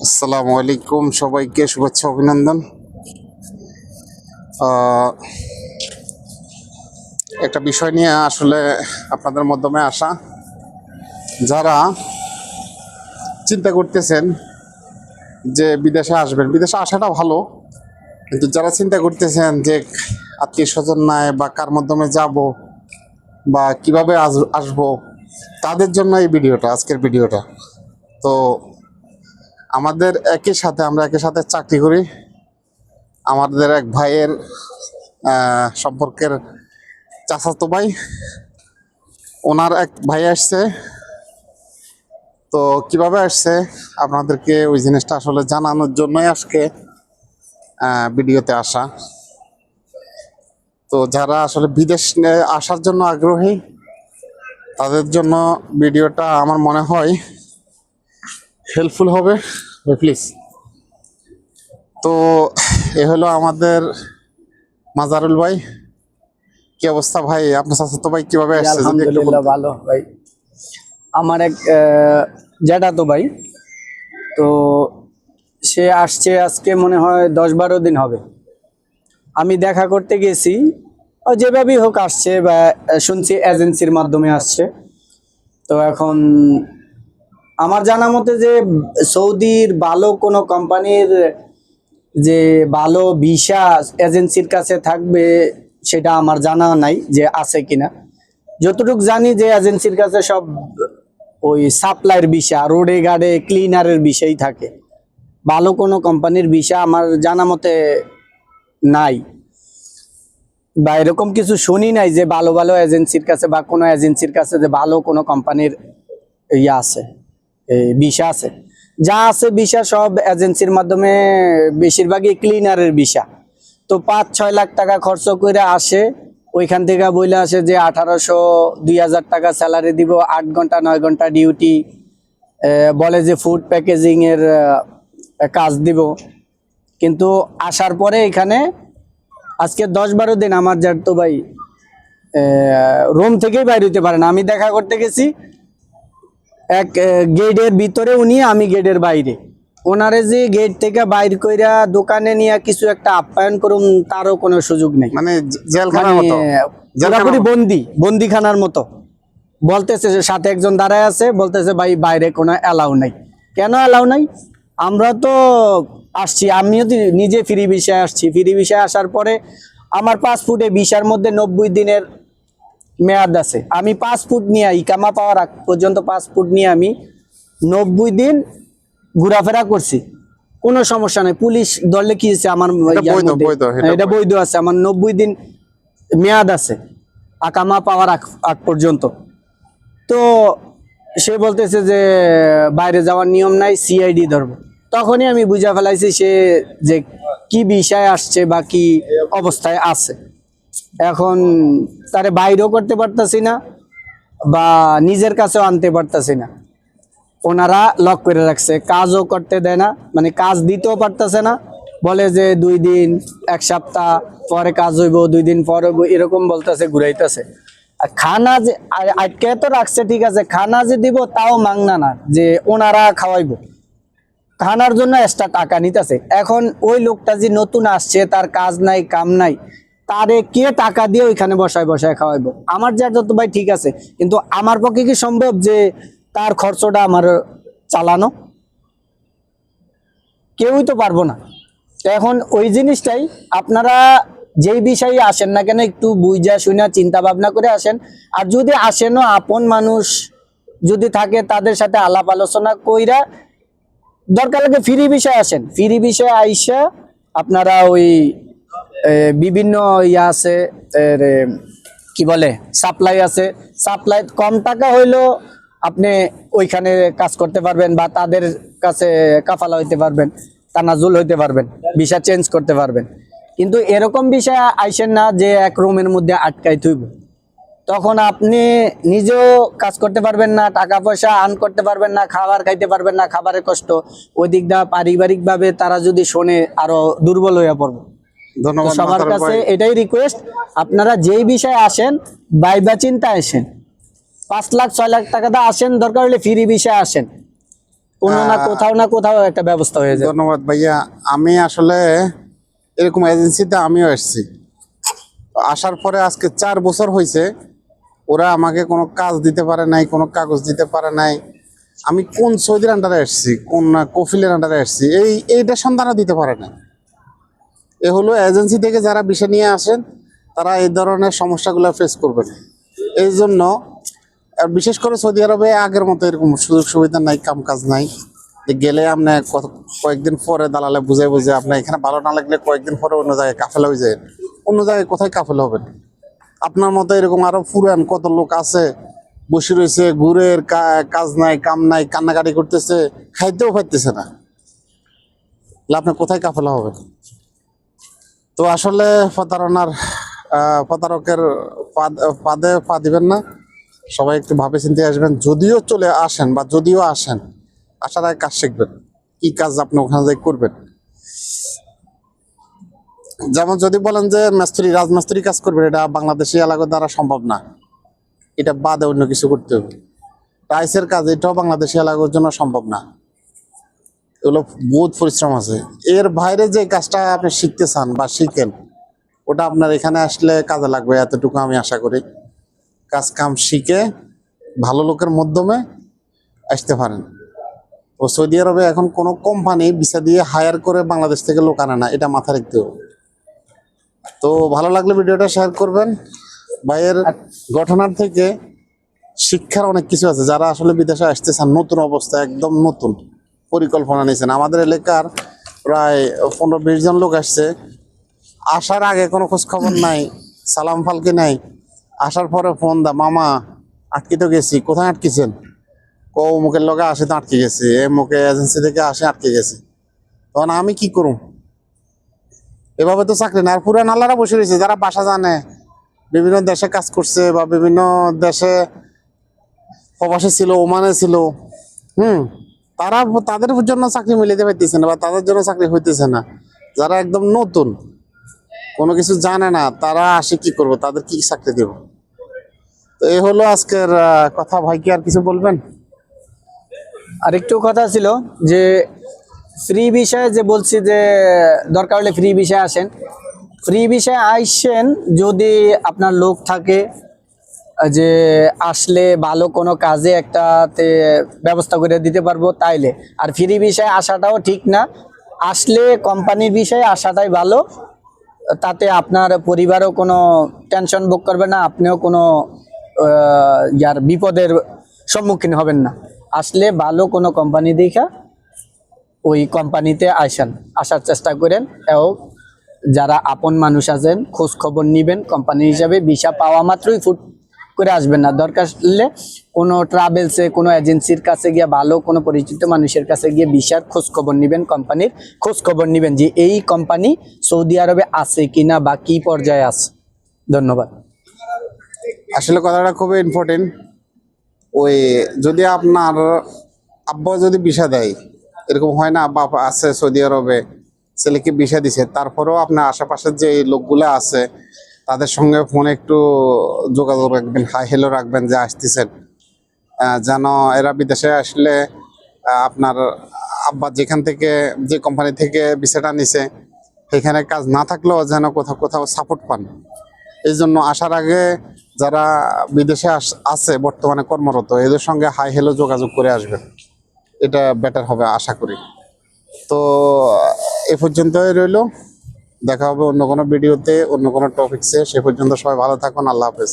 আসসালামু আলাইকুম। সবাইকে শুভেচ্ছা, অভিনন্দন। একটা বিষয় নিয়ে আসলে আপনাদের মাধ্যমে আসা। যারা চিন্তা করতেছেন যে বিদেশে আসবেন, বিদেশে আসাটা ভালো, কিন্তু যারা চিন্তা করতেছেন যে আত্মীয় স্বজন নাই বা কার মাধ্যমে যাব বা কীভাবে আস- আসব, তাদের জন্য এই ভিডিওটা, আজকের ভিডিওটা। তো আমাদের একই সাথে, আমরা একই সাথে চাকরি করি। আমাদের এক ভাইয়ের সম্পর্কের চাচাতো ভাই, ওনার এক ভাই আসছে। তো কীভাবে আসছে? আপনাদেরকে ওই জিনিসটা আসলে জানানোর জন্যই আজকে ভিডিওতে আসা। তো যারা আসলে বিদেশ আসার জন্য আগ্রহী, তাদের জন্য ভিডিওটা আমার মনে হয় হেল্পফুল হবে? প্লিজ তো এ হলো আমাদের মাজারুল ভাই। কি অবস্থা ভাই? আপনার চাচাতো ভাই কীভাবে আসছে? যদি একটু ভালো ভাই। আমার এক আহ, জ্যাঠাতো ভাই। তো সে আসছে আজকে মনে হয় দশ বারো দিন হবে। আমি দেখা করতে গেছি। যেভাবেই হোক আসছে বা শুনছি এজেন্সির মাধ্যমে আসছে। তো এখন আমার জানা মতে যে সৌদির ভালো কোনো কোম্পানির যে ভালো ভিসা এজেন্সির কাছে থাকবে, সেটা আমার জানা নাই যে আছে কিনা। যতটুকু জানি যে এজেন্সির কাছে সব ওই সাপ্লাইয়ের ভিসা, রোডে গাড়ে ক্লিনারের বিষয় থাকে। ভালো কোনো কোম্পানির ভিসা আমার জানা মতে নাই। বা এরকম কিছু শুনি নাই যে ভালো ভালো এজেন্সির কাছে বা কোনো এজেন্সির কাছে যে ভালো কোনো কোম্পানির ইয়ে আছে। ভিসা আছে। যা আছে ভিসা সব এজেন্সির মাধ্যমে বেশিরভাগই ক্লিনারের ভিসা। তো পাঁচ, ছয় লাখ টাকা খরচ করে আসে, ওইখান থেকে বইলে আসে যে আঠারোশো, দুই হাজার টাকা স্যালারি দিব, আট ঘণ্টা, নয় ঘণ্টা ডিউটি বলে যে ফুড প্যাকেজিং এর কাজ দিব। কিন্তু আসার পরে এখানে, আজকে দশ বারো দিন আমার যার তো ভাই রুম থেকেই বাইরে হইতে পারে না। আমি দেখা করতে গেছি এক গেটের ভিতরে উনি আমি গেটের বাইরে। ওনারে যে গেট থেকে বাইর কইরা দোকানে নিয়ে কিছু একটা আপ্যায়ন করুন তারও কোনো সুযোগ নেই। মানে জেলখানার মতো? জেলখানার পুরোপুরি বন্দি বন্দিখানার মতো। বলতেছে যে সাথে একজন দাঁড়ায় আছে বলতেছে ভাই বাইরে কোনো অ্যালাউ নাই। কেন অ্যালাউ নাই? আমরা তো আসছি আমিও তো নিজে ফ্রি বিষয়ে আসছি। ফ্রি বিষয়ে আসার পরে আমার পাসপোর্টে ভিসার মধ্যে নব্বই দিনের মেয়াদ আছে। আমি পাঁচ ফুট নিয়ে ইকামা পাওয়ার আগ পর্যন্ত পাঁচ ফুট নিয়ে আমি নব্বই দিন ঘোরাফেরা করছি। কোনো সমস্যা নেই। পুলিশ দলে কি হয়েছে? আমার এটা হ্যাঁ, এটা বৈধ। আছে। আমার নব্বই দিন মেয়াদ আছে আকামা পাওয়ার আগ আগ পর্যন্ত। তো সে বলতেছে যে বাইরে যাওয়ার নিয়ম নাই সিআইডি ধরবো। তখনই আমি বুঝা ফেলাইছি সে যে কি বিষয় আসছে বা কি অবস্থায় আছে। এখন তারে বাইরেও করতে পারতাছি না বা নিজের কাছেও আনতে পারতাছি না। ওনারা লক করে রাখছে, কাজও করতে দেয় না মানে কাজ দিতেও পারতেছে না। বলে যে দুই দিন, এক সপ্তাহ, পরে কাজ হইব, দুই দিন পর হইব, এরকম বলতেছে, ঘুরাইতেছে। আর খানা যে আটকে তো রাখছে, ঠিক আছে, খানা যে দিব তাও মাংনা না, যে ওনারা খাওয়াইবো। খানার জন্য এক্সট্রা টাকা নিতেছে। এখন ওই লোকটা যে নতুন আসছে, তার কাজ নাই, কাম নাই তারে কে টাকা দিয়ে ওইখানে বসায় বসায় খাওয়াইবো? আমার যা যত ভাই ঠিক আছে, কিন্তু আমার পক্ষে কি সম্ভব যে তার খরচটা আমার চালানো? কেউই তো পারব না। এখন ওই জিনিসটাই আপনারা যেই বিষয়ে আসেন না কেন একটু বুঝা শুনা, চিন্তা ভাবনা করে আসেন। আর যদি আসেনও আপন মানুষ যদি থাকে তাদের সাথে আলাপ আলোচনা কইরা দরকার লাগে ফ্রি বিষয়ে আসেন। ফ্রি বিষয়ে আইসা আপনারা ওই বিভিন্ন ইয়া আছে কি বলে সাপ্লাই আছে। সাপ্লাই কম টাকা হইলেও আপনি ওইখানে কাজ করতে পারবেন বা তাদের কাছে কাফালা হইতে পারবেন, তানাজুল হইতে পারবেন ভিসা চেঞ্জ করতে পারবেন। কিন্তু এরকম বিষয় আইসেন না যে এক রুমের মধ্যে আটকাই থইব। তখন আপনি নিজেও কাজ করতে পারবেন না, টাকা পয়সা আর্ন করতে পারবেন না, খাবার খাইতে পারবেন না, খাবারের কষ্ট। ওই দিক দিয়ে পারিবারিকভাবে তারা যদি শোনে আরও দুর্বল হয়ে পড়বে। ধন্যবাদ সবার কাছে এটাই রিকোয়েস্ট আপনারা যেই বিষয়ে আসেন বাই বাইবা চিন্তা আসেন। পাঁচ লাখ ছয় লাখ টাকা দিয়ে আসেন দরকার হলে ফ্রি বিষয়ে আসেন। কোনো না কোথাও না কোথাও একটা ব্যবস্থা হয়ে যায় ধন্যবাদ ভাইয়া। আমি আসলে এরকম এজেন্সিতে আমিও এসেছি আসার পরে আজকে চার বছর হয়েছে ওরা আমাকে কোনো কাজ দিতে পারে নাই কোনো কাগজ দিতে পারে নাই। আমি কোন সৌদির আন্ডারে এসেছি কোন কফিলের আন্ডারে এসেছি এই এইটা সন্ধানও দিতে পারে না এ হলো এজেন্সি থেকে যারা বিষয় নিয়ে আসেন, তারা এই ধরনের সমস্যাগুলো ফেস করবেন। এই জন্য বিশেষ করে সৌদি আরবে আগের মতো এরকম সুযোগ সুবিধা নাই কাম কাজ নাই। যে গেলে আপনি কয়েকদিন পরে দালালে বুঝে বুঝে আপনি এখানে ভালো না লাগলে কয়েকদিন পরে অন্য জায়গায় কাফেলা হয়ে যায়। অন্য জায়গায় কোথায় কাফেল হবেন আপনার মতো এরকম আরও ফুরান কত লোক আছে, বসে রয়েছে, ঘুরের কাজ নাই, কাম নাই, কান্নাকাটি করতেছে, খাইতেও পাইতেছে না। আপনি কোথায় কাফেলা হবেন? তো আসলে প্রতারণার প্রতারকের পাদ- পা দিবেন না। সবাই একটু ভাবে চিন্তে আসবেন, যদিও চলে আসেন বা যদিও আসেন আসার আগে কাজ শিখবেন। কি কাজ আপনি ওখানে যাই করবেন? যেমন যদি বলেন যে মিস্ত্রি, রাজমিস্ত্রি কাজ করবেন, এটা বাংলাদেশি এলাকার দ্বারা সম্ভব না। এটা বাদে অন্য কিছু করতে হবে। টাইসের কাজ এটাও বাংলাদেশি এলাকার জন্য সম্ভব না। এগুলো বহুত পরিশ্রম আছে। এর বাইরে যে কাজটা আপনি শিখতে চান বা শিখেন ওটা আপনার এখানে আসলে কাজে লাগবে এতটুকু আমি আশা করি। কাজ কাম শিখে ভালো লোকের মাধ্যমে আসতে পারেন। তো সৌদি আরবে এখন কোনো কোম্পানি ভিসা দিয়ে হায়ার করে বাংলাদেশ থেকে লোক আনে না এটা মাথা রাখতে হবে। তো ভালো লাগলে ভিডিওটা শেয়ার করবেন। ভাইয়ের ঘটনার থেকে শিক্ষার অনেক কিছু আছে যারা আসলে বিদেশে আসতে চান নতুন অবস্থা একদম নতুন। পরিকল্পনা নিয়েছেন। আমাদের এলাকার প্রায় পনেরো বিশ জন লোক আসছে। আসার আগে কোনো খোঁজ খবর নাই, সালাম ফালকি নাই। আসার পরে ফোন দা, মামা, আটকে তো গেছি, কোথায় আটকেছেন? কো মুখের লোকে আসে তো আটকে গেছি এ মুখে এজেন্সি থেকে আসে আটকে গেছে। তখন আমি কি করুম? এভাবে তো চাকরি না আর পুরান আল্লাহরা বসে রয়েছে, যারা বাসা জানে, বিভিন্ন দেশে কাজ করছে বা বিভিন্ন দেশে প্রবাসে ছিল, ওমানে ছিল, হুম? তারা তাদের জন্য চাকরি মিলিতে পারতেছে না বা তাদের জন্য চাকরি হইতেছে না। যারা একদম নতুন, কোনো কিছু জানে না, তারা আসে কি করব? তাদের কি চাকরি দেব? তো এই হলো আজকের কথা। ভাই কি আর কিছু বলবেন? আরেকটু কথা ছিল যে ফ্রি বিষয়ে যে বলছি যে, দরকার হলে ফ্রি বিষয়ে আসেন। ফ্রি বিষয়ে আইসেন যদি আপনার লোক থাকে যে আসলে ভালো কোনো কাজে একটাতে ব্যবস্থা করে দিতে পারব তাইলে। আর ফ্রি বিষয়ে আসাটাও ঠিক না। আসলে কোম্পানির বিষয়ে আসাটাই ভালো। তাতে আপনার পরিবারও কোনো টেনশন ভোগ করবে না, আপনিও কোনো ইয়ার বিপদের সম্মুখীন হবেন না। আসলে ভালো কোনো কোম্পানি দেখা, ওই কোম্পানিতে আসেন, আসার চেষ্টা করেন এবং যারা আপন মানুষ আছেন, খোঁজ খবর নিবেন কোম্পানি হিসাবে ভিসা পাওয়া মাত্রই ফুট করে আসবেন না। দরকার হলে কোনো ট্রাভেলসে কোনো এজেন্সির কাছে গিয়ে ভালো কোনো পরিচিত মানুষের কাছে গিয়ে ভিসার খোঁজ খবর নিবেন, কোম্পানির খোঁজ খবর নিবেন যে এই কোম্পানি সৌদি আরবে আছে কিনা বা কী পর্যায়ে আছে। ধন্যবাদ। আসলে কথাটা খুবই ইম্পর্টেন্ট ওই যদি আপনার আব্বা যদি বিষা দেয়, এরকম হয় না, আব্বা আছে সৌদি আরবে, ছেলেকে বিষা দিছে, তারপরেও আপনার আশেপাশের যে লোকগুলো আছে তাদের সঙ্গে ফোনে একটু যোগাযোগ রাখবেন, হাই হেলো রাখবেন যে আসতেছেন। যেন এরা বিদেশে আসলে আপনার আব্বা যেখান থেকে, যে কোম্পানি থেকে বিষয়টা নিছে, সেখানে কাজ না থাকলেও যেন কোথাও কোথাও সাপোর্ট পান। এই জন্য আসার আগে যারা বিদেশে আছে বর্তমানে কর্মরত, এদের সঙ্গে হাই হেলো যোগাযোগ করে আসবেন। এটা বেটার হবে আশা করি। তো, এ পর্যন্তই রইল। দেখা হবে অন্য কোনো ভিডিওতে, অন্য কোনো টপিক্সে সে পর্যন্ত সবাই ভালো থাকুন, আল্লাহ হাফেজ।